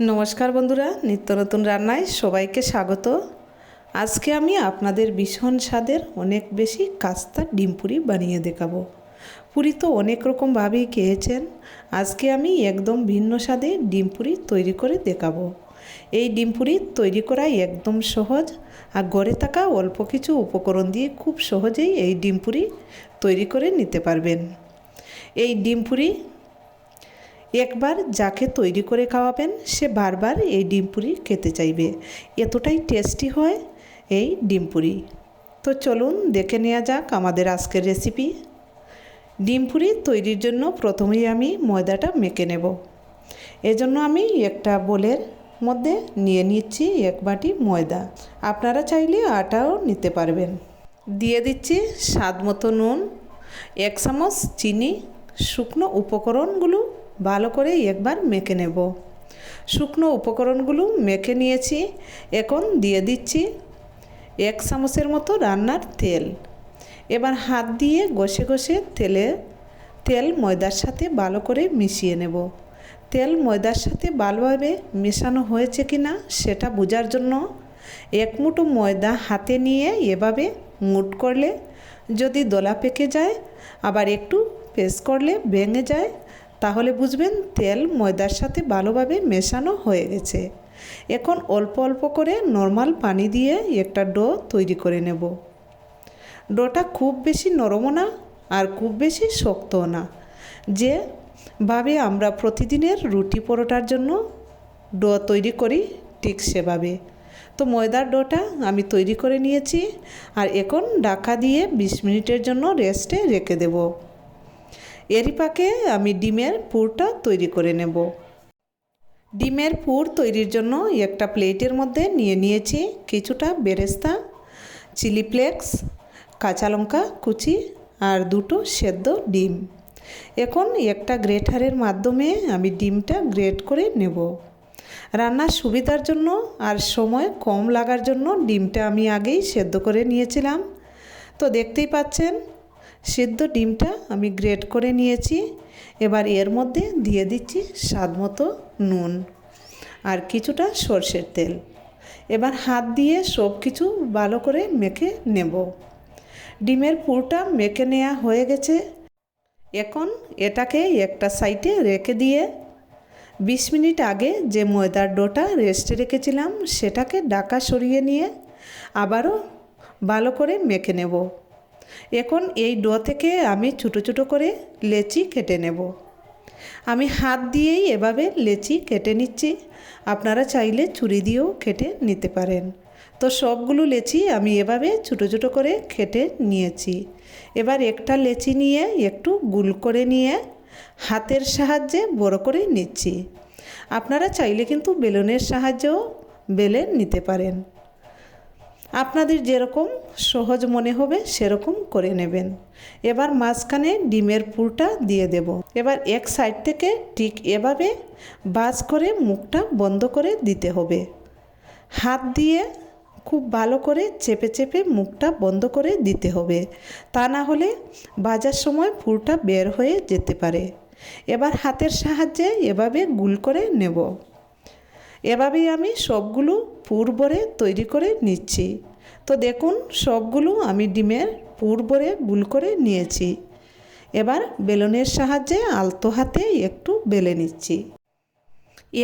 নমস্কার বন্ধুরা, নিত্য নতুন রান্নায় সবাইকে স্বাগত। আজকে আমি আপনাদের ভীষণ স্বাদের অনেক বেশি কাস্তা ডিম পুরি বানিয়ে দেখাবো। পুরি তো অনেক রকমভাবেই খেয়েছেন। আজকে আমি একদম ভিন্ন স্বাদে ডিম পুরি তৈরি করে দেখাবো। এই ডিম পুরি তৈরি করাই একদম সহজ আর ঘরে থাকা অল্প কিছু উপকরণ দিয়ে খুব সহজেই এই ডিম পুরি তৈরি করে নিতে পারবেন। এই ডিম পুরি একবার যাকে তৈরি করে খাওয়াবেন, সে বারবার এই ডিম পুরি খেতে চাইবে। এতটাই টেস্টি হয় এই ডিম পুরি তো চলুন দেখে নেওয়া যাক আমাদের আজকের রেসিপি। ডিম পুরি তৈরির জন্য প্রথমেই আমি ময়দাটা মেখে নেব। এজন্য আমি একটা বোলের মধ্যে নিয়ে নিচ্ছি এক বাটি ময়দা। আপনারা চাইলে আটাও নিতে পারবেন। দিয়ে দিচ্ছি স্বাদ মতো নুন, এক চামচ চিনি, শুকনো উপকরণগুলো ভালো করে একবার মেখে নেব। শুকনো উপকরণগুলো মেখে নিয়েছি, এখন দিয়ে দিচ্ছি এক চামচের মতো রান্নার তেল। এবার হাত দিয়ে ঘষে ঘষে তেলে, তেল ময়দার সাথে ভালো করে মিশিয়ে নেব। তেল ময়দার সাথে ভালোভাবে মেশানো হয়েছে কি না সেটা বোঝার জন্য এক মুঠো ময়দা হাতে নিয়ে এভাবে মুট করলে যদি দোলা পেকে যায়, আবার একটু পেস করলে ভেঙে যায় তাহলে বুঝবেন তেল ময়দার সাথে ভালোভাবে মেশানো হয়ে গেছে। এখন অল্প অল্প করে নর্মাল পানি দিয়ে একটা ডো তৈরি করে নেব। ডোটা খুব বেশি নরমও না আর খুব বেশি শক্তও না। যে ভাবে আমরা প্রতিদিনের রুটি পরোটার জন্য ডো তৈরি করি, ঠিক সেভাবে। তো ময়দার ডোটা আমি তৈরি করে নিয়েছি আর এখন ডাকা দিয়ে বিশ মিনিটের জন্য রেস্টে রেখে দেবো। এরই পাকে আমি ডিমের পুরটা তৈরি করে নেব। ডিমের পুর তৈরির জন্য একটা প্লেটের মধ্যে নিয়ে নিয়েছি কিছুটা বেরেস্তা, চিলি ফ্লেক্স, কাঁচা লঙ্কা কুচি আর দুটো সেদ্ধ ডিম। এখন একটা গ্রেটারের মাধ্যমে আমি ডিমটা গ্রেট করে নেব। রান্নার সুবিধার জন্য আর সময় কম লাগার জন্য ডিমটা আমি আগেই সেদ্ধ করে নিয়েছিলাম। তো দেখতেই পাচ্ছেন সিদ্ধ ডিমটা আমি গ্রেট করে নিয়েছি। এবার এর মধ্যে দিয়ে দিচ্ছি স্বাদ মতো নুন আর কিছুটা সর্ষের তেল। এবার হাত দিয়ে সব কিছু ভালো করে মেখে নেব। ডিমের পুরটা মেখে নেওয়া হয়ে গেছে। এখন এটাকে একটা সাইডে রেখে দিয়ে বিশ মিনিট আগে যে ময়দার ডোটা রেস্টে রেখেছিলাম, সেটাকে ডাকা সরিয়ে নিয়ে আবারও ভালো করে মেখে নেব। এখন এই ডো থেকে আমি ছোটো ছোটো করে লেচি কেটে নেব। আমি হাত দিয়েই এভাবে লেচি কেটে নিচ্ছি। আপনারা চাইলে ছুরি দিয়েও কেটে নিতে পারেন। তো সবগুলো লেচি আমি এভাবে ছোটো ছোটো করে কেটে নিয়েছি। এবার একটা লেচি নিয়ে একটু গুল করে নিয়ে হাতের সাহায্যে বড় করে নিচ্ছি। আপনারা চাইলে কিন্তু বেলুনের সাহায্যেও বেলে নিতে পারেন। আপনাদের যেরকম সহজ মনে হবে, সেরকম করে নেবেন। এবার মাঝখানে ডিমের পুরটা দিয়ে দেব। এবার এক সাইড থেকে ঠিক এভাবে বাজ করে মুখটা বন্ধ করে দিতে হবে। হাত দিয়ে খুব ভালো করে চেপে চেপে মুখটা বন্ধ করে দিতে হবে। তা না হলে বাজার সময় পুরটা বের হয়ে যেতে পারে। এবার হাতের সাহায্যে এভাবে গুল করে নেব। এভাবেই আমি সবগুলো পুর ভরে তৈরি করে নিচ্ছি। তো দেখুন, সবগুলো আমি ডিমের পুর ভরে গুল করে নিয়েছি। এবার বেলনের সাহায্যে আলতো হাতে একটু বেলে নিচ্ছি।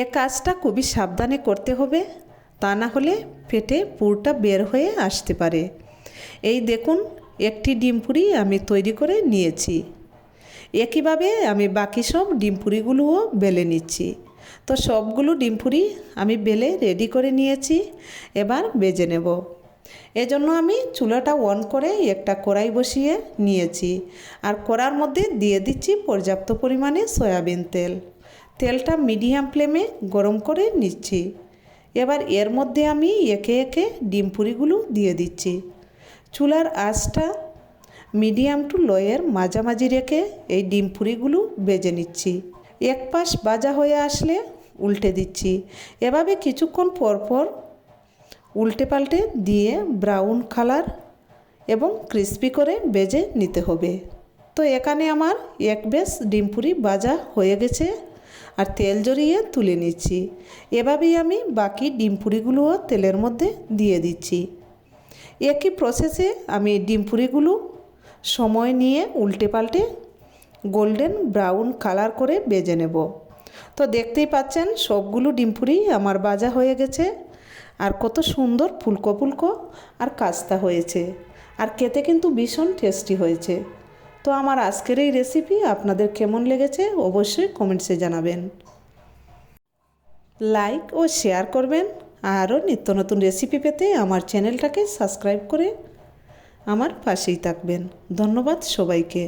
এ কাজটা খুবই সাবধানে করতে হবে, তা না হলে পেটে পুরটা বের হয়ে আসতে পারে। এই দেখুন, একটি ডিম পুরি আমি তৈরি করে নিয়েছি। একইভাবে আমি বাকি সব ডিম পুরিগুলোও বেলে নিচ্ছি। তো সবগুলো ডিম পুরি আমি বেলে রেডি করে নিয়েছি, এবার বেজে নেব। এজন্য আমি চুলাটা অন করে একটা কড়াই বসিয়ে নিয়েছি। আর কড়ার মধ্যে দিয়ে দিচ্ছি পর্যাপ্ত পরিমাণে সয়াবিন তেল। তেলটা মিডিয়াম ফ্লেমে গরম করে নিচ্ছি। এবার এর মধ্যে আমি একে একে ডিম পুরিগুলো দিয়ে দিচ্ছি। চুলার আঁচটা মিডিয়াম টু লোয়ের মাঝামাঝি রেখে এই ডিম পুরিগুলো বেজে নিচ্ছি। এক পাশ বাজা হয়ে আসলে উল্টে দিচ্ছি। এভাবে কিছুক্ষণ পর পর উল্টে পাল্টে দিয়ে ব্রাউন কালার এবং ক্রিস্পি করে বেজে নিতে হবে। তো এখানে আমার এক বেশ ডিম পুরি ভাজা হয়ে গেছে আর তেল জড়িয়ে তুলে নিচ্ছি। এভাবেই আমি বাকি ডিম পুরিগুলোও তেলের মধ্যে দিয়ে দিচ্ছি। একই প্রসেসে আমি ডিম পুরিগুলো সময় নিয়ে উল্টে পাল্টে গোল্ডেন ব্রাউন কালার করে বেজে নেব। তো দেখতেই পাচ্ছেন, সবগুলো ডিম পুরি আমার বাজা হয়ে গেছে। আর কত সুন্দর ফুলকো ফুলকো আর কাস্তা হয়েছে। আর খেতে কিন্তু ভীষণ টেস্টি হয়েছে। তো আমার আজকের এই রেসিপি আপনাদের কেমন লেগেছে অবশ্যই কমেন্টসে জানাবেন। লাইক ও শেয়ার করবেন। আরও নিত্য নতুন রেসিপি পেতে আমার চ্যানেলটাকে সাবস্ক্রাইব করে আমার পাশেই থাকবেন। ধন্যবাদ সবাইকে।